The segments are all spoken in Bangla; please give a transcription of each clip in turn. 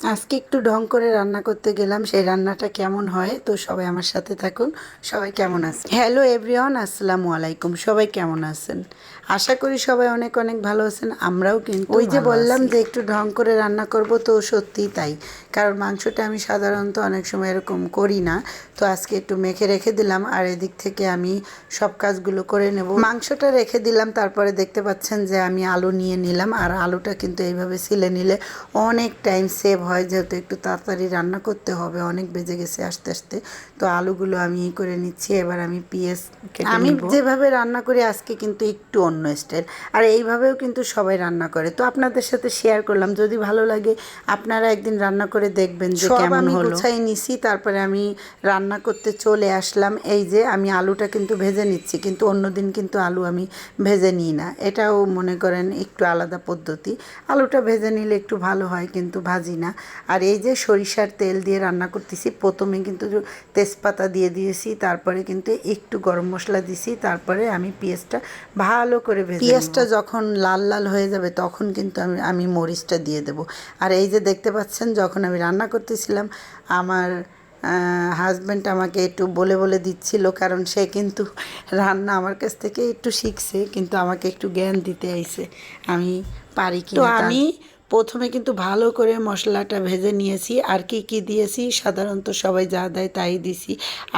আজকে একটু ঢং করে রান্না করতে গেলাম সেই রান্নাটা কেমন হয়? তো সবাই আমার সাথে থাকুন। সবাই কেমন আছেন? হ্যালো এভরিওয়ান আসসালামু আলাইকুম। সবাই কেমন আছেন? আশা করি সবাই অনেক অনেক ভালো আছেন আমরাও কিন্তু ওই যে বললাম যে একটু ঢং করে রান্না করব তো সত্যিই তাই। কারণ মাংসটা আমি সাধারণত অনেক সময় এরকম করি না। তো আজকে একটু মেখে রেখে দিলাম আর এদিক থেকে আমি সব কাজগুলো করে নেব। মাংসটা রেখে দিলাম তারপরে দেখতে পাচ্ছেন যে আমি আলু নিয়ে নিলাম আর আলুটা কিন্তু এইভাবে ছিলে নিলে অনেক টাইম সেভ হয় যেহেতু একটু তাড়াতাড়ি রান্না করতে হবে অনেক বেজে গেছে আস্তে আস্তে। তো আলুগুলো আমি ই করে নিচ্ছি এবার আমি পিএস আমি যেভাবে রান্না করি আজকে কিন্তু একটু অন্য স্টাইল। আর এইভাবেও কিন্তু সবাই রান্না করে। তো আপনাদের সাথে শেয়ার করলাম যদি ভালো লাগে আপনারা একদিন রান্না করে দেখবেন যে কেমন হলো। গুছাই নিছি তারপরে আমি রান্না করতে চলে আসলাম। এই যে আমি আলুটা কিন্তু ভেজে নিচ্ছি কিন্তু অন্যদিন কিন্তু আলু আমি ভেজে নিই না। এটাও মনে করেন একটু আলাদা পদ্ধতি। আলুটা ভেজে নিলে একটু ভালো হয় কিন্তু ভাজি না। আর এই যে সরিষার তেল দিয়ে রান্না করতেছি প্রথমে কিন্তু তেজপাতা দিয়ে দিয়েছি তারপরে কিন্তু একটু গরম মশলা দিছি তারপরে আমি পেঁয়াজটা ভালো করে ভেজে পেঁয়াজটা যখন লাল লাল হয়ে যাবে তখন কিন্তু আমি আমি মরিচটা দিয়ে দেব। আর এই যে দেখতে পাচ্ছেন যখন আমি রান্না করতেছিলাম আমার হাজব্যান্ড আমাকে একটু বলে বলে দিচ্ছিল কারণ সে কিন্তু রান্না আমার কাছ থেকে একটু শিখছে কিন্তু আমাকে একটু জ্ঞান দিতে আইছে আমি পারি কি আমি প্রথমে কিন্তু ভালো করে মশলাটা ভেজে নিয়েছি। আর কি কি দিয়েছি? সাধারণত সবাই যা দেয় তাই দিছি।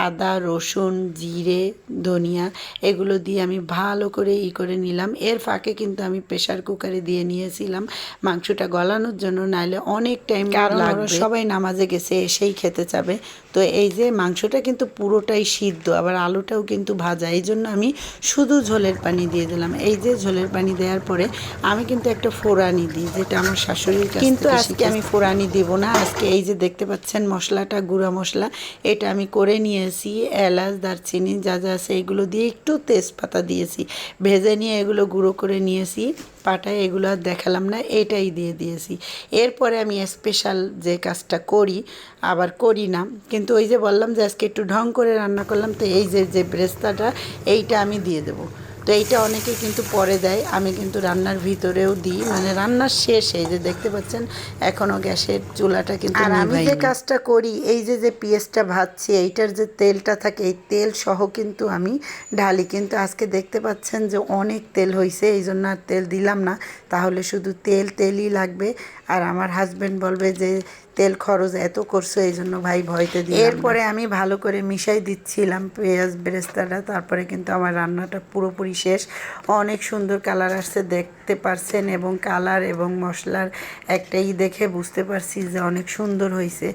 আদা রসুন জিরে ধনিয়া এগুলো দিয়ে আমি ভালো করে ই করে নিলাম। এর ফাঁকে কিন্তু আমি প্রেশার কুকারে দিয়ে নিয়েছিলাম। মাংসটা গলানোর জন্য নাইলে অনেক টাইম লাগবে। সবাই নামাজে গেছে এসেই খেতে চাবে। তো এই যে মাংসটা কিন্তু পুরোটাই সিদ্ধ আবার আলুটাও কিন্তু ভাজা। এই জন্য আমি শুধু ঝোলের পানি দিয়ে দিলাম। এই যে ঝোলের পানি দেওয়ার পরে আমি কিন্তু একটা ফোড়ানি দিই যেটা আমার শাশুড়ির কিন্তু আজকে আমি ফোড়ানি দিব না। আজকে এই যে দেখতে পাচ্ছেন মশলাটা গুঁড়া মশলা এটা আমি করে নিয়েছি। এলাচ দারচিনি যা যা আছে এগুলো দিয়ে একটু তেজপাতা দিয়েছি। ভেজে নিয়ে এগুলো গুঁড়ো করে নিয়েছি। পাটায় এগুলো আর দেখালাম না এটাই দিয়ে দিয়েছি। এরপরে আমি স্পেশাল যে কাজটা করি আবার করি না। কিন্তু ওই যে বললাম যে আজকে একটু ঢং করে রান্না করলাম তো এই যে যে ব্রেস্তাটা এইটা আমি দিয়ে দেবো। তো এইটা অনেকে কিন্তু পরে দেয়। আমি কিন্তু রান্নার ভিতরেও দিই। মানে রান্নার শেষে যে দেখতে পাচ্ছেন এখনও গ্যাসের চুলাটা কিন্তু আর আমি যে কাজটা করি এই যে যে পিঁয়াজটা ভাজছি এইটার যে তেলটা থাকে এই তেল সহ কিন্তু আমি ঢালি। কিন্তু আজকে দেখতে পাচ্ছেন যে অনেক তেল হয়েছে এই জন্য আর তেল দিলাম না। তাহলে শুধু তেল তেলই লাগবে। আর আমার হাজব্যান্ড বলবে যে তেল খরচ এত করছ এই জন্য ভাই ভয়তে দিয়ে এরপরে আমি ভালো করে মিশাই দিচ্ছিলাম পেঁয়াজ বেরেস্তাটা তারপরে কিন্তু আমার রান্নাটা পুরোপুরি শেষ। অনেক সুন্দর কালার আসছে দেখতে পারছেন এবং কালার এবং মশলার একটাই দেখে বুঝতে পারছি যে অনেক সুন্দর হয়েছে।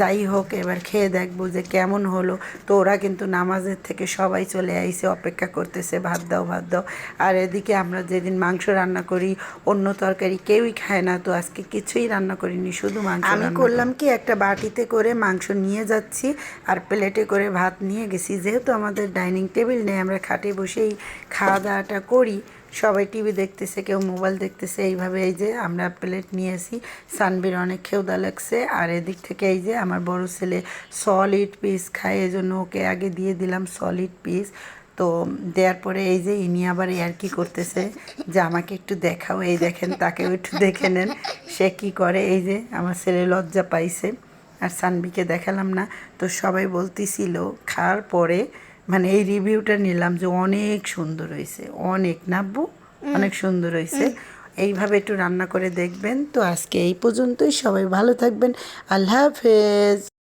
যাই হোক এবার খেয়ে দেখব যে কেমন হলো। তো ওরা কিন্তু নামাজের থেকে সবাই চলে আইসে অপেক্ষা করতেছে ভাত দাও ভাত দাও। আর এদিকে আমরা যেদিন মাংস রান্না করি অন্য তরকারি কেউই খায় না তো আজকে কিছুই রান্না করিনি শুধু মাংস আমি করলাম কি, একটা বাটিতে করে মাংস নিয়ে যাচ্ছি আর প্লেটে করে ভাত নিয়ে গেছি। যেহেতু আমাদের ডাইনিং টেবিল নেই, আমরা খাটে বসেই খাওয়া দাওয়াটা করি। সবাই টিভি দেখতেছে, কেউ মোবাইল দেখতেছে, এইভাবে এই যে আমরা প্লেট নিয়েছি সানবির অনেক খেউদা লাগছে। আর এদিক থেকে এই যে আমার বড় ছেলে সলিড পিস খায় এই জন্য ওকে আগে দিয়ে দিলাম সলিড পিস। তো দেওয়ার পরে এই যে ইনি আবার আর কি করতেছে যে আমাকে একটু দেখাও এই দেখেন তাকেও একটু দেখে নেন সে কি করে? এই যে আমার ছেলে লজ্জা পাইছে আর সানবিকে দেখালাম না। তো সবাই বলতেছিল খাওয়ার পরে মানে এই রিভিউটা নিলাম যে অনেক সুন্দর হয়েছে অনেক নাব্বু অনেক সুন্দর হয়েছে। এইভাবে একটু রান্না করে দেখবেন। তো আজকে এই পর্যন্তই সবাই ভালো থাকবেন। আল্লাহ হাফেজ।